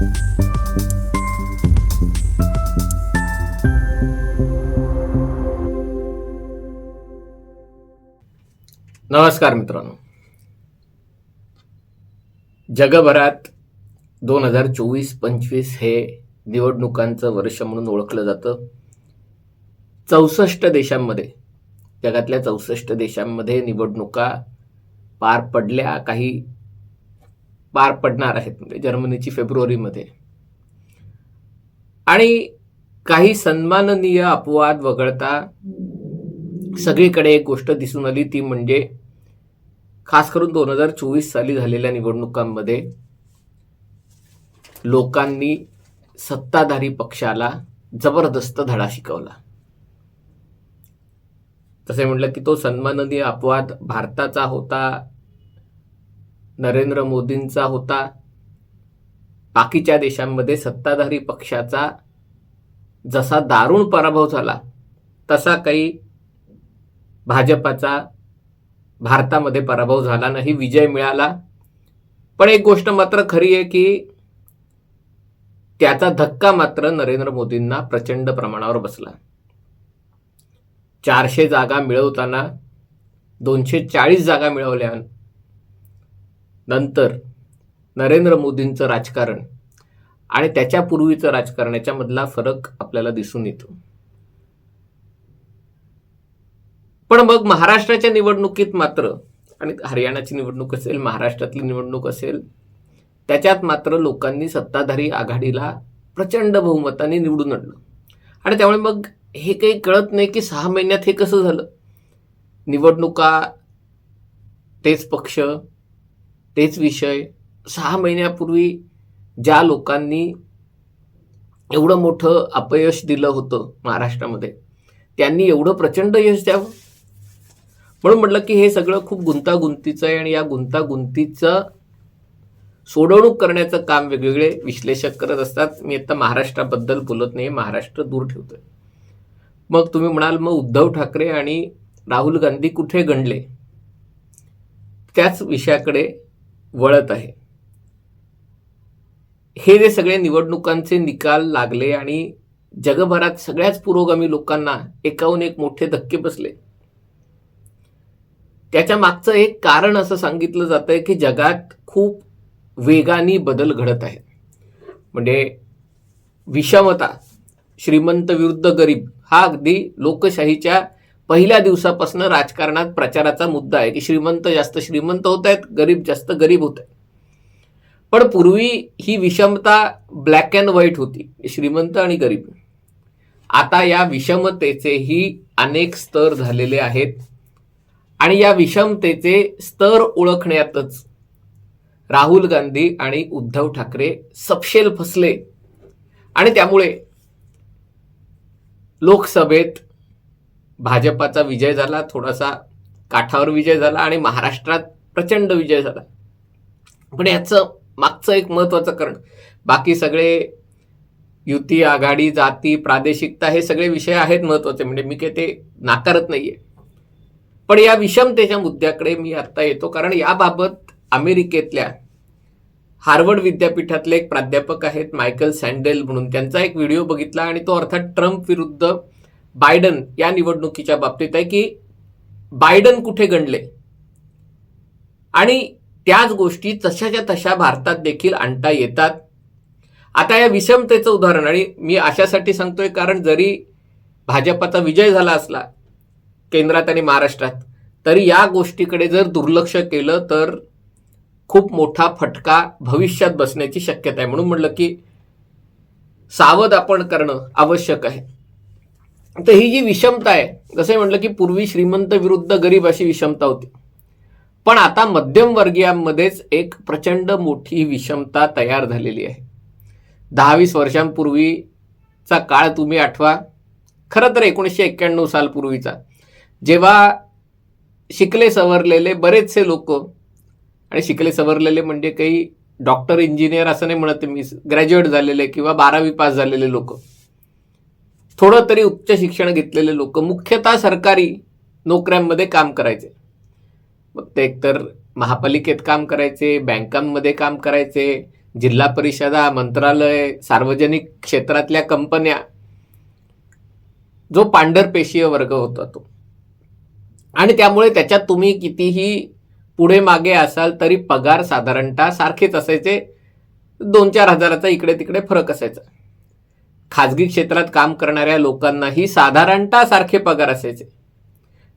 नमस्कार मित्रांनो. जगभरात दोन हजार चोवीस पंचवीस हे निवडणुकांचं वर्ष म्हणून ओळखलं जातं. चौसष्ट देशांमध्ये जगातल्या चौसष्ट देशांमध्ये निवडणुका पार पडल्या. काही पार पडणार आहेत म्हणजे जर्मनीची फेब्रुवारीमध्ये. आणि काही सन्माननीय अपवाद वगळता सगळीकडे एक गोष्ट दिसून आली ती म्हणजे खास करून दोन हजार चोवीस साली झालेल्या निवडणुकांमध्ये लोकांनी सत्ताधारी पक्षाला जबरदस्त धडा शिकवला. तसे म्हटलं की तो सन्माननीय अपवाद भारताचा होता नरेंद्र मोदींचा होता बाकीच्या देशांमध्ये सत्ताधारी पक्षाचा जसा दारुण पराभव झाला तसा काही भाजपाचा भारतामध्ये पराभव झाला नाही विजय मिळाला. पण एक गोष्ट मात्र खरी आहे की त्याचा धक्का मात्र नरेंद्र मोदींना प्रचंड प्रमाणावर बसला. चारशे जागा मिळवताना दोनशे चाळीस जागा मिळवल्या नंतर नरेंद्र मोदींचं राजकारण आणि त्याच्यापूर्वीचं राजकारण याच्यामधला फरक आपल्याला दिसून येतो. पण मग महाराष्ट्राच्या निवडणुकीत मात्र आणि हरियाणाची निवडणूक असेल महाराष्ट्रातली निवडणूक असेल त्याच्यात मात्र लोकांनी सत्ताधारी आघाडीला प्रचंड बहुमताने निवडून आणलं. आणि त्यामुळे मग हे काही कळत नाही की सहा महिन्यात हे कसं झालं. निवडणुका तेच पक्ष तेच विषय सहा महिन्यापूर्वी ज्या लोकांनी एवढं मोठं अपयश दिलं होतं महाराष्ट्रामध्ये त्यांनी एवढं प्रचंड यश द्यावं? म्हणून म्हटलं की हे सगळं खूप गुंतागुंतीचं आहे आणि या गुंतागुंतीचं सोडवणूक करण्याचं काम वेगवेगळे विश्लेषक करत असतात. मी आता महाराष्ट्राबद्दल बोलत नाही महाराष्ट्र दूर ठेवतोय. मग तुम्ही म्हणाल मग उद्धव ठाकरे आणि राहुल गांधी कुठे गणले? त्याच विषयाकडे वळत आहे. हे जे सगळे निवडणुकांचे निकाल लागले आणि जगभरात सगळ्याच पुरोगामी लोकांना एकाहून एक मोठे धक्के बसले. त्याच्या मागचं एक कारण असं सांगितलं जात आहे की जगात खूप वेगाने बदल घडत आहेत. म्हणजे विषमता श्रीमंत विरुद्ध गरीब हा अगदी लोकशाहीच्या पहिल्या दिवसापासून राजकारणात प्रचाराचा मुद्दा आहे की श्रीमंत जास्त श्रीमंत होत आहेत गरीब जास्त गरीब होत आहेत. पण पूर्वी ही विषमता ब्लॅक अँड व्हाईट होती श्रीमंत आणि गरीब. आता या विषमतेचेही अनेक स्तर झालेले आहेत आणि या विषमतेचे स्तर ओळखण्यातच राहुल गांधी आणि उद्धव ठाकरे सपशेल फसले. आणि त्यामुळे लोकसभेत भाजपाचा विजय झाला थोडासा काठावर विजय झाला आणि महाराष्ट्रात प्रचंड विजय झाला. पण याचं मागचं एक महत्वाचं कारण बाकी सगळे युती आघाडी जाती प्रादेशिकता हे सगळे विषय आहेत महत्त्वाचे म्हणजे मी काही ते नाकारत नाहीये. पण या विषमतेच्या मुद्द्याकडे मी आत्ता येतो कारण याबाबत अमेरिकेतल्या हार्वर्ड विद्यापीठातले एक प्राध्यापक आहेत मायकल सँडेल म्हणून. त्यांचा एक व्हिडिओ बघितला आणि तो अर्थात ट्रम्प विरुद्ध बायडन या निवडणुकीच्या बाबतीत आहे की बायडन कुठे गणले? आणि त्याच गोष्टी तशाच्या तशा भारतात देखील आणता येतात. आता या विषमतेचं उदाहरण आणि मी अशासाठी सांगतोय कारण जरी भाजपाचा विजय झाला असला केंद्रात आणि महाराष्ट्रात तरी या गोष्टीकडे जर दुर्लक्ष केलं तर खूप मोठा फटका भविष्यात बसण्याची शक्यता आहे. म्हणून म्हटलं की सावध आपण करणं आवश्यक आहे. तर ही जी विषमता आहे जसं म्हटलं की पूर्वी श्रीमंत विरुद्ध गरीब अशी विषमता होती. पण आता मध्यमवर्गीयांमध्येच एक प्रचंड मोठी विषमता तयार झालेली आहे. दहा वीस वर्षांपूर्वीचा काळ तुम्ही आठवा. खरं तर एकोणीसशे एक्क्याण्णव साल पूर्वीचा जेव्हा शिकले सवरलेले बरेचसे लोक आणि शिकले सवरलेले म्हणजे काही डॉक्टर इंजिनियर असं नाही म्हणत मी ग्रॅज्युएट झालेले किंवा बारावी पास झालेले लोक. थोडं तरी उच्च शिक्षण घेतलेले लोक मुख्यतः सरकारी नोकऱ्यांमध्ये काम करायचे. मग ते एकतर महापालिकेत काम करायचे बँकांमध्ये काम करायचे जिल्हा परिषदा मंत्रालय सार्वजनिक क्षेत्रातल्या कंपन्या. जो पांढरपेशीय वर्ग होता तो. आणि त्यामुळे त्याच्यात तुम्ही कितीही पुढे मागे असाल तरी पगार साधारणतः सारखेच असायचे. दोन चार हजाराचा इकडे तिकडे फरक असायचा. खाजगी क्षेत्रात काम करणाऱ्या लोकांनाही साधारणतः सारखे पगार असायचे.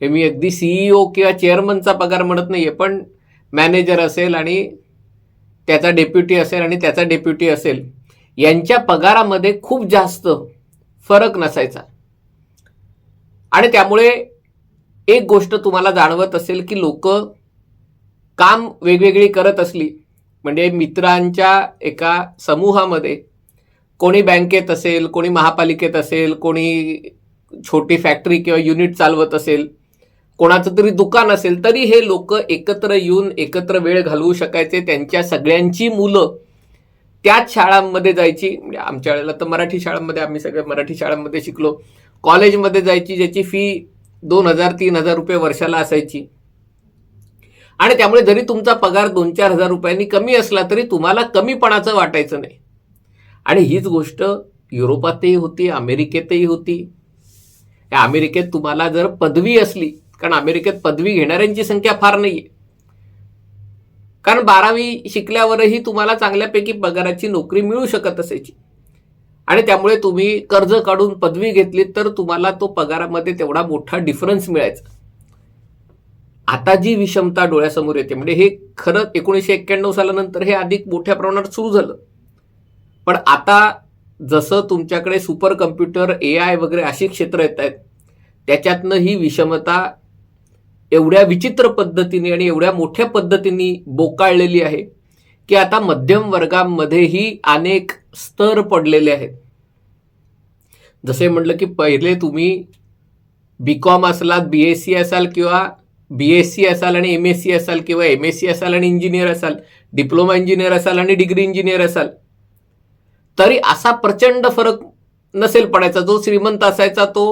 हे मी अगदी सीईओ किंवा चेअरमनचा पगार म्हणत नाहीये पण मॅनेजर असेल आणि त्याचा डेप्युटी असेल आणि त्याचा डेप्युटी असेल यांच्या पगारामध्ये खूप जास्त फरक नसायचा. आणि त्यामुळे एक गोष्ट तुम्हाला जाणवत असेल की लोक काम वेगवेगळी करत असली म्हणजे मित्रांच्या एका समूहामध्ये कोणी बँकेत असेल कोणी महापालिकेत असेल कोणी छोटी फॅक्टरी किंवा युनिट चालवत असेल कोणाचं तरी दुकान असेल तरी हे लोक एकत्र येऊन एकत्र वेळ घालवू शकायचे. त्यांच्या सगळ्यांची मुलं त्याच शाळांमध्ये जायची. म्हणजे आमच्या वेळेला तर मराठी शाळांमध्ये आम्ही सगळे मराठी शाळांमध्ये शिकलो. कॉलेजमध्ये जायची ज्याची फी दोन हजार तीन हजार रुपये वर्षाला असायची. आणि त्यामुळे जरी तुमचा पगार दोन चार हजार रुपयांनी कमी असला तरी तुम्हाला कमीपणाचं वाटायचं नाही. आणि हीच गोष्ट युरोपातही होती अमेरिकेतही होती. अमेरिकेत तुम्हाला जर पदवी असली कारण अमेरिकेत पदवी घेणाऱ्यांची संख्या फार नाहीये. कारण बारावी शिकल्यावरही तुम्हाला चांगल्यापैकी पगाराची नोकरी मिळू शकत असायची. आणि त्यामुळे तुम्ही कर्ज काढून पदवी घेतली तर तुम्हाला तो पगारामध्ये तेवढा मोठा डिफरन्स मिळायचा. आता जी विषमता डोळ्यासमोर येते म्हणजे हे खरं एकोणीसशे एक्क्याण्णव सालानंतर हे अधिक मोठ्या प्रमाणात सुरू झालं. पण आता जसं तुमच्याकडे सुपर कम्प्युटर ए आय वगैरे अशी क्षेत्र येत आहेत त्याच्यातनं ही विषमता एवढ्या विचित्र पद्धतीने आणि एवढ्या मोठ्या पद्धतीने बोकाळलेली आहे की आता मध्यम वर्गामध्येही अनेक स्तर पडलेले आहेत. जसे म्हटलं की पहिले तुम्ही बी कॉम असलात बी एस सी असाल किंवा बी एस सी असाल आणि एम एस सी असाल किंवा एम एस सी असाल आणि इंजिनियर असाल डिप्लोमा इंजिनियर असाल आणि डिग्री इंजिनियर असाल तरी असा प्रचंड फरक नसेल पडायचा. जो श्रीमंत असायचा तो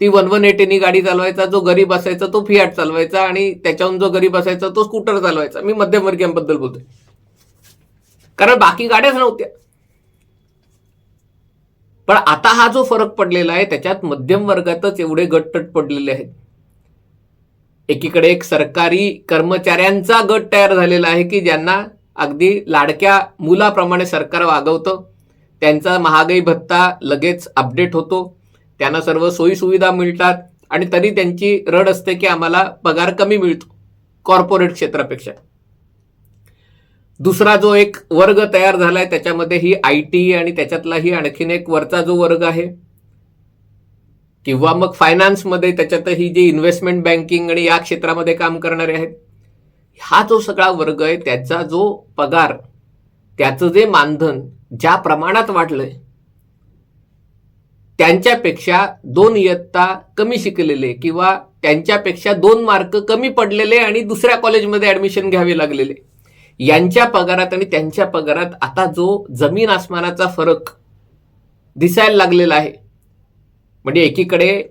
ती वन वन एटीनी गाडी चालवायचा जो गरीब असायचा तो फियाट चालवायचा आणि त्याच्याहून जो गरीब असायचा तो स्कूटर चालवायचा. मी मध्यमवर्गीयांबद्दल बोलतोय. कारण बाकी गाड्याच नव्हत्या. पण आता हा जो फरक पडलेला आहे त्याच्यात मध्यम वर्गातच एवढे गटतट पडलेले आहेत. एकीकडे एक सरकारी कर्मचाऱ्यांचा गट तयार झालेला आहे की ज्यांना अगदी लाडक्या मुलाप्रमाणे सरकार वागवतं. त्यांचा महागाई भत्ता लगेच अपडेट होतो. त्यांना सर्व सोयीसुविधा मिळतात आणि तरी त्यांची रड असते की आम्हाला पगार कमी मिळतो कॉर्पोरेट क्षेत्रापेक्षा. दुसरा जो एक वर्ग तयार झालाय त्याच्यामध्ये ही आय टी आणि त्याच्यातलाही आणखीन एक वरचा जो वर्ग आहे किंवा मग फायनान्समध्ये त्याच्यातही जे इन्व्हेस्टमेंट बँकिंग आणि या क्षेत्रामध्ये काम करणारे आहेत हा जो सगळा वर्ग आहे त्याचा जो पगार त्याचं जे मानधन ज्या प्रमाणात वाढलंय त्यांच्यापेक्षा दोन इयत्ता कमी शिकलेले किंवा त्यांच्यापेक्षा दोन मार्क कमी पडलेले आणि दुसऱ्या कॉलेजमध्ये ऍडमिशन घ्यावे लागलेले यांच्या पगारात आणि त्यांच्या पगारात आता जो जमीन आसमानाचा फरक दिसायला लागलेला आहे. म्हणजे एकीकडे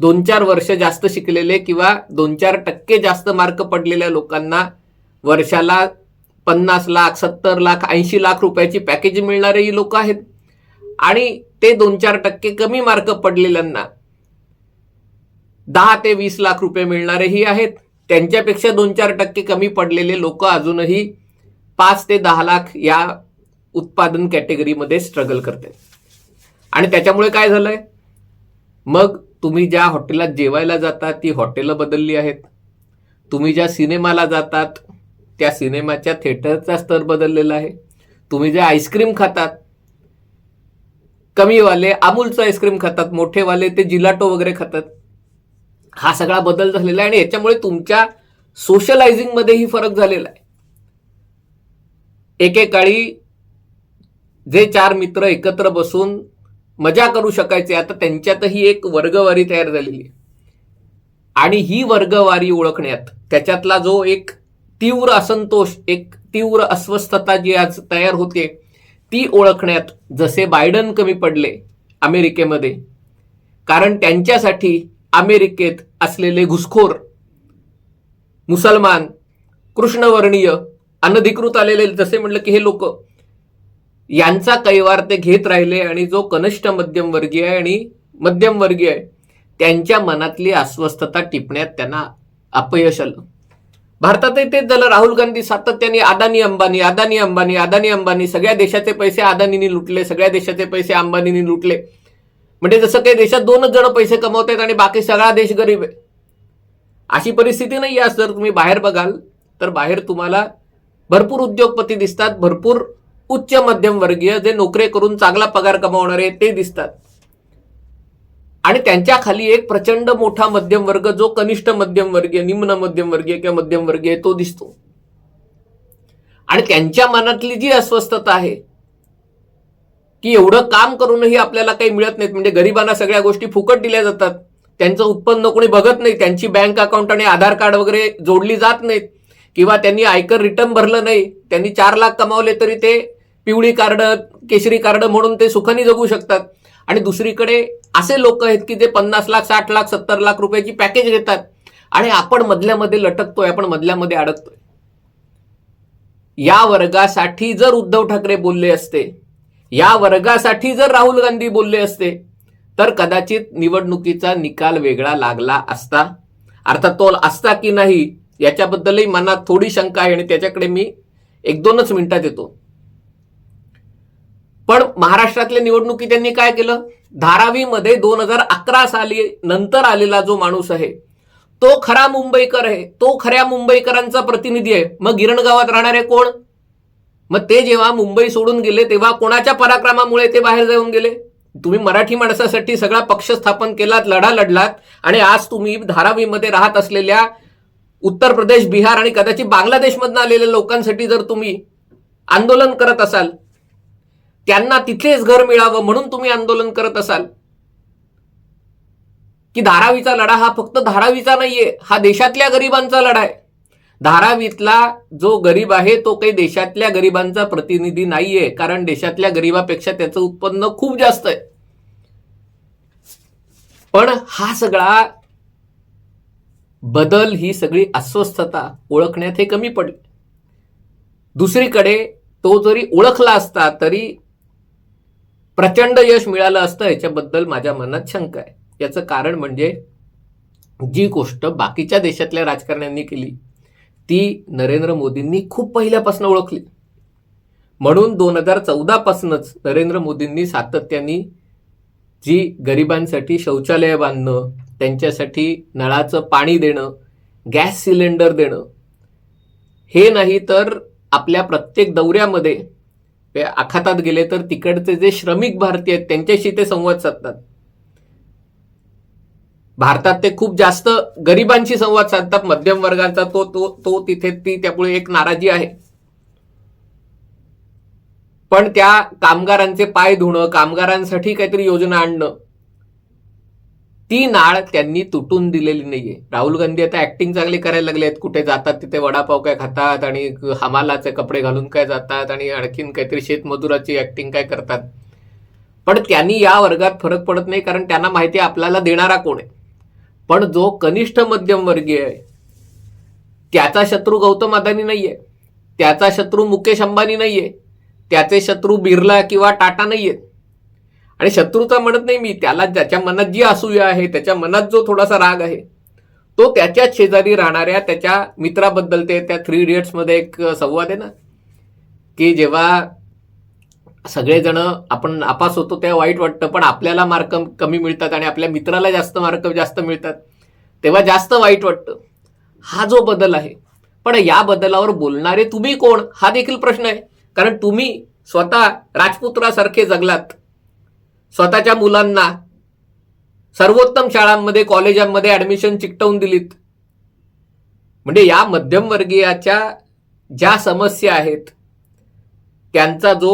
दोन चार वर्ष जास्त शिकलेले किंवा दोन चार टक्के जास्त मार्क पडलेल्या लोकांना वर्षाला पन्नास लाख सत्तर लाख ऐंशी लाख रुपयाची पॅकेज मिळणारेही लोक आहेत. आणि ते दोन चार टक्के कमी मार्क पडलेल्यांना दहा ते वीस लाख रुपये मिळणारेही आहेत. त्यांच्यापेक्षा दोन चार टक्के कमी पडलेले लोक अजूनही पाच ते दहा लाख या उत्पादन कॅटेगरीमध्ये स्ट्रगल करतात. आणि त्याच्यामुळे काय झालंय? मग तुम्ही ज्या हॉटेलात जेवायला जाता ती हॉटेलं बदलली आहेत. तुम्ही ज्या सिनेमाला जातात त्या सिनेमाच्या थिएटरचा स्तर बदललेला आहे. तुम्ही जे आईस्क्रीम खातात कमीवाले अमूलचं आईस्क्रीम खातात मोठेवाले ते जिलाटो वगैरे खातात हा सगळा बदल झालेला आहे आणि याच्यामुळे तुमच्या सोशलायझिंगमध्येही फरक झालेला आहे. एकेकाळी जे चार मित्र एकत्र बसून मजा करू शकायचे आता त्यांच्यातही एक वर्गवारी तयार झालेली आहे. आणि ही वर्गवारी ओळखण्यात त्याच्यातला जो एक तीव्र असंतोष एक तीव्र अस्वस्थता जी आज तयार होते ती ओळखण्यात जसे बायडन कमी पडले अमेरिकेमध्ये कारण त्यांच्यासाठी अमेरिकेत असलेले घुसखोर मुसलमान कृष्णवर्णीय अनधिकृत आलेले जसे म्हटलं की हे लोक यांचा कैवार ते घेत राहिले आणि जो कनिष्ठ मध्यमवर्गीय आहे आणि मध्यमवर्गीय आहे त्यांच्या मनातली अस्वस्थता टिपण्यात त्यांना अपयश आलं. भारतातही तेच झालं. राहुल गांधी सातत्याने अदानी अंबानी अदानी अंबानी अदानी अंबानी सगळ्या देशाचे पैसे अदानीनी लुटले सगळ्या देशाचे पैसे अंबानीने लुटले. म्हणजे जसं काही देशात दोनच जण पैसे कमवत आहेत आणि बाकी सगळा देश गरीब आहे. अशी परिस्थिती नाही आहे. जर तुम्ही बाहेर बघाल तर बाहेर तुम्हाला भरपूर उद्योगपती दिसतात भरपूर उच्च मध्यमवर्गीय जे नोकरी करून चांगला पगार कमावणारे ते दिसतात. आणि त्यांच्या खाली एक प्रचंड मोठा मध्यम वर्ग जो कनिष्ठ मध्यमवर्गीय निम्न मध्यमवर्गीय किंवा मध्यमवर्गीय तो दिसतो. आणि त्यांच्या मनातली जी अस्वस्थता आहे की एवढं काम करूनही आपल्याला काही मिळत नाहीत म्हणजे गरिबांना सगळ्या गोष्टी फुकट दिल्या जातात त्यांचं उत्पन्न कोणी बघत नाही त्यांची बँक अकाउंट आणि आधार कार्ड वगैरे जोडली जात नाहीत किंवा त्यांनी आयकर रिटर्न भरलं नाही त्यांनी चार लाख कमावले तरी ते पिवळी कार्ड केशरी कार्ड म्हणून ते सुखाने जगू शकतात आणि दुसरीकडे असे लोक आहेत की जे पन्नास लाख साठ लाख सत्तर लाख रुपयाची पॅकेज घेतात. आणि आपण मधल्यामध्ये लटकतोय आपण मधल्यामध्ये अडकतोय. या वर्गासाठी जर उद्धव ठाकरे बोलले असते या वर्गासाठी जर राहुल गांधी बोलले असते तर कदाचित निवडणुकीचा निकाल वेगळा लागला असता. अर्थात तो असता की नाही याच्याबद्दलही मनात थोडी शंका आहे आणि त्याच्याकडे मी एक दोनच मिनिटात येतो. पण महाराष्ट्रातल्या निवडणुकी त्यांनी काय केलं? धारावीमध्ये दोन हजार अकरा साली नंतर आलेला जो माणूस आहे तो खरा मुंबईकर आहे. तो खऱ्या मुंबईकरांचा प्रतिनिधी आहे. मग गिरणगावात राहणारे कोण? मग ते जेव्हा मुंबई सोडून गेले तेव्हा कोणाच्या पराक्रमामुळे ते बाहेर जाऊन गेले? तुम्ही मराठी माणसासाठी सगळा पक्ष स्थापन केलात लढा लढलात आणि आज तुम्ही धारावीमध्ये राहत असलेल्या उत्तर प्रदेश बिहार आणि कदाचित बांगलादेशमधनं आलेल्या लोकांसाठी जर तुम्ही आंदोलन करत असाल त्यांना तिथेच घर मिळावं म्हणून तुम्ही आंदोलन करत असाल. की धारावीचा लढा हा फक्त धारावीचा नाहीये हा देशातल्या गरिबांचा लढा आहे. धारावीतला जो गरीब आहे तो काही देशातल्या गरिबांचा प्रतिनिधी नाहीये कारण देशातल्या गरिबापेक्षा त्याचं उत्पन्न खूप जास्त आहे. पण हा सगळा बदल ही सगळी अस्वस्थता ओळखण्यात हे कमी पडले. दुसरीकडे तो जरी ओळखला असता तरी प्रचंड यश मिळालं असतं याच्याबद्दल माझ्या मनात शंका आहे. याचं कारण म्हणजे जी गोष्ट बाकीच्या देशातल्या राजकारण्यांनी केली ती नरेंद्र मोदींनी खूप पहिल्यापासून ओळखली. म्हणून दोन हजार चौदापासूनच नरेंद्र मोदींनी सातत्याने जी गरिबांसाठी शौचालय बांधणं त्यांच्यासाठी नळाचं पाणी देणं गॅस सिलेंडर देणं हे नाही तर आपल्या प्रत्येक दौऱ्यामध्ये ते आखातात गेले तर तिकडचे जे श्रमिक भारतीय आहेत त्यांच्याशी ते संवाद साधतात. भारतात ते खूप जास्त गरिबांशी संवाद साधतात. मध्यम वर्गाचा तो तो तो तिथे ती त्यामुळे एक नाराजी आहे. पण त्या कामगारांचे पाय धुणं कामगारांसाठी काहीतरी योजना आणणं ती नाळ त्यांनी तुटून दिलेली नाहीये. राहुल गांधी आता ऍक्टिंग चांगली करायला लागले आहेत कुठे जातात तिथे वडापाव काय खातात आणि हमालाचे कपडे घालून काय जातात आणि आणखीन काहीतरी शेतमजुराची ऍक्टिंग काय करतात. पण त्यांनी या वर्गात फरक पडत नाही कारण त्यांना माहिती आपल्याला देणारा कोण आहे. पण जो कनिष्ठ मध्यमवर्गीय आहे त्याचा शत्रू गौतम अदानी नाहीये. त्याचा शत्रू मुकेश अंबानी नाहीये. त्याचे शत्रू बिर्ला किंवा टाटा नाहीयेत. आणि शत्रूचा म्हणत नाही मी त्याला ज्याच्या मनात जी असूया आहे त्याच्या मनात जो थोडासा राग आहे तो त्याच्याच शेजारी राहणाऱ्या त्याच्या मित्राबद्दल ते त्या थ्री इडियट्समध्ये एक संवाद आहे ना की जेव्हा सगळेजण आपण आपास होतो त्या वाईट वाटतं पण आपल्याला मार्क कमी मिळतात आणि आपल्या मित्राला जास्त मार्क जास्त मिळतात तेव्हा जास्त वाईट वाटतं. हा जो बदल आहे. पण या बदलावर बोलणारे तुम्ही कोण? हा देखील प्रश्न आहे. कारण तुम्ही स्वतः राजपुत्रासारखे जगलात. स्वतःच्या मुलांना सर्वोत्तम शाळांमध्ये कॉलेजांमध्ये ऍडमिशन चिकटवून दिलीत. म्हणजे या मध्यमवर्गीयाच्या ज्या समस्या आहेत त्यांचा जो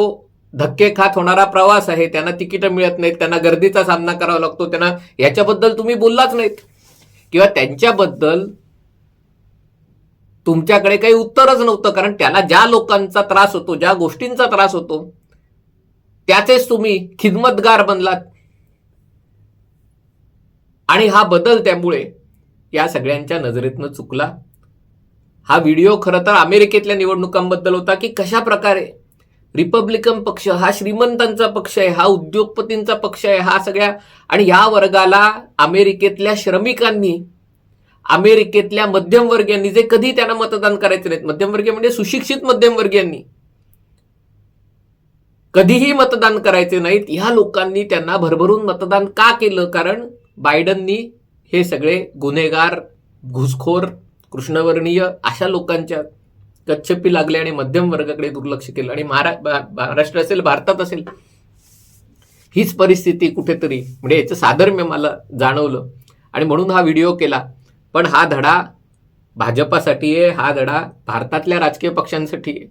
धक्के खात होणारा प्रवास आहे त्यांना तिकीटं मिळत नाहीत त्यांना गर्दीचा सामना करावा लागतो त्यांना याच्याबद्दल तुम्ही बोललाच नाहीत. किंवा त्यांच्याबद्दल तुमच्याकडे काही उत्तरच नव्हतं कारण त्याला ज्या लोकांचा त्रास होतो ज्या गोष्टींचा त्रास होतो त्याचेच तुम्ही खिदमतगार बनलात. आणि हा बदल त्यामुळे या सगळ्यांच्या नजरेतनं चुकला. हा व्हिडिओ खरं तर अमेरिकेतल्या निवडणुकांबद्दल होता की कशा प्रकारे रिपब्लिकन पक्ष हा श्रीमंतांचा पक्ष आहे हा उद्योगपतींचा पक्ष आहे हा सगळ्या आणि या वर्गाला अमेरिकेतल्या श्रमिकांनी अमेरिकेतल्या मध्यमवर्गीयांनी जे कधी त्यांना मतदान करायचे नाहीत मध्यमवर्गीय म्हणजे सुशिक्षित मध्यमवर्गीयांनी कधीही मतदान करायचे नाहीत. ह्या लोकांनी त्यांना भरभरून मतदान का केलं? कारण बायडननी हे सगळे गुन्हेगार घुसखोर कृष्णवर्णीय अशा लोकांच्या कच्छपी लागले आणि मध्यम वर्गाकडे दुर्लक्ष केलं. आणि महाराष्ट्र असेल भारतात असेल हीच परिस्थिती कुठेतरी म्हणजे याचं साधर्म्य मला जाणवलं. आणि म्हणून हा व्हिडिओ केला. पण हा धडा भाजपासाठी आहे हा धडा भारतातल्या राजकीय पक्षांसाठी आहे.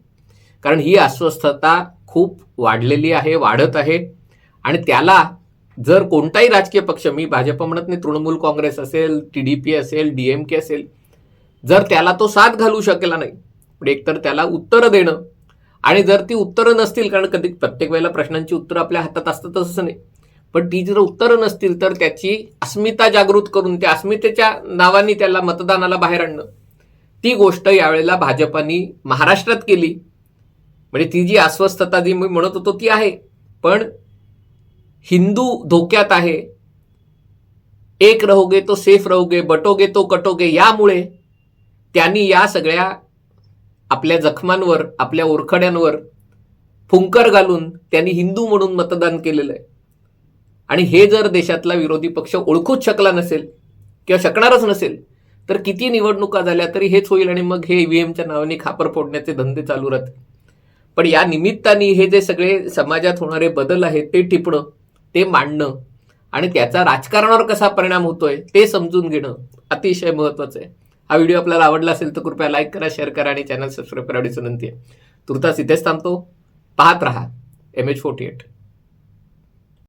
कारण ही अस्वस्थता खूप वाढलेली आहे वाढत आहे. आणि त्याला जर कोणताही राजकीय पक्ष मी भाजप म्हणत नाही तृणमूल काँग्रेस असेल टी डी पी असेल डीएमके असेल जर त्याला तो साथ घालू शकेला नाही पण एकतर त्याला उत्तरं देणं आणि जर ती उत्तरं नसतील कारण कधी प्रत्येक वेळेला प्रश्नांची उत्तरं आपल्या हातात असतात तसं नाही पण ती जर उत्तरं नसतील तर त्याची अस्मिता जागृत करून त्या अस्मितेच्या नावाने त्याला मतदानाला बाहेर आणणं ती गोष्ट यावेळेला भाजपानी महाराष्ट्रात केली. म्हणजे ती जी अस्वस्थता जी मी म्हणत होतो ती आहे. पण हिंदू धोक्यात आहे. एक रहोगे तो सेफ रहोगे बटोगे तो कटोगे यामुळे त्यांनी या सगळ्या आपल्या जखमांवर आपल्या ओरखड्यांवर फुंकर घालून त्यांनी हिंदू म्हणून मतदान केलेलं आहे. आणि हे जर देशातला विरोधी पक्ष ओळखूच शकला नसेल किंवा शकणारच नसेल तर किती निवडणुका झाल्या तरी हेच होईल आणि मग हे ईव्हीएमच्या नावाने खापर फोडण्याचे धंदे चालू राहतील. पण या निमित्ताने हे जे सगळे समाजात होणारे बदल आहेत ते टिपणं ते मांडणं आणि त्याचा राजकारणावर कसा परिणाम होतोय ते समजून घेणं अतिशय महत्वाचं आहे. हा व्हिडिओ आपल्याला आवडला असेल तर कृपया लाईक करा शेअर करा आणि चॅनल सबस्क्राईब करायची विनंती आहे. तुर्तास इथेच थांबतो. पाहत राहा. M H forty eight